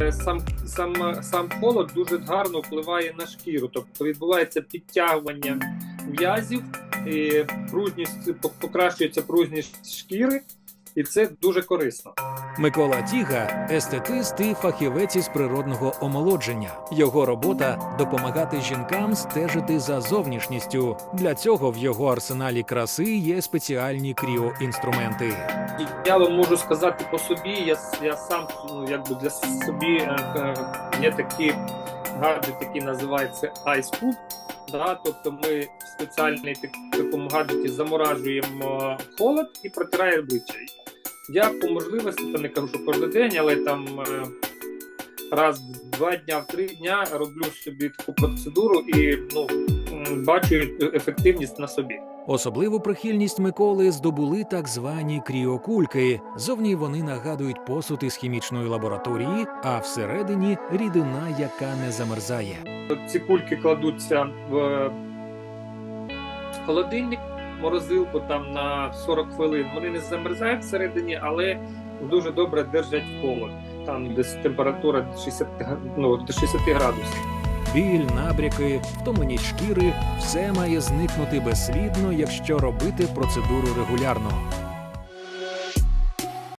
Е, Сам, сам, сам холод дуже гарно впливає на шкіру, тобто відбувається підтягування м'язів, і пружність покращується пружність шкіри, і це дуже корисно. Микола Тіга естетист і фахівець із природного омолодження. Його робота допомагати жінкам стежити за зовнішністю. Для цього в його арсеналі краси є спеціальні кріоінструменти. Я вам можу сказати по собі, я, я сам ну, якби для собі е, е, є такий гаджет, який називається Ice Cube. Да, тобто ми в спеціальній такому гаджеті заморажуємо холод і протираємо обличчя. Я по можливості, то не кажу, що кожен день, але там е, раз в два дня, в три дня роблю собі таку процедуру і ну, бачу ефективність на собі. Особливу прихильність Миколи здобули так звані кріокульки. Зовні вони нагадують посуд із хімічної лабораторії, а всередині рідина, яка не замерзає. Ці кульки кладуться в холодильник, морозилку там на 40 хвилин. Вони не замерзають всередині, але дуже добре держать холод. Там десь температура 60, г- ну, до 60 градусів. Біль, набряки, втомлені шкіри все має зникнути безслідно, якщо робити процедуру регулярно.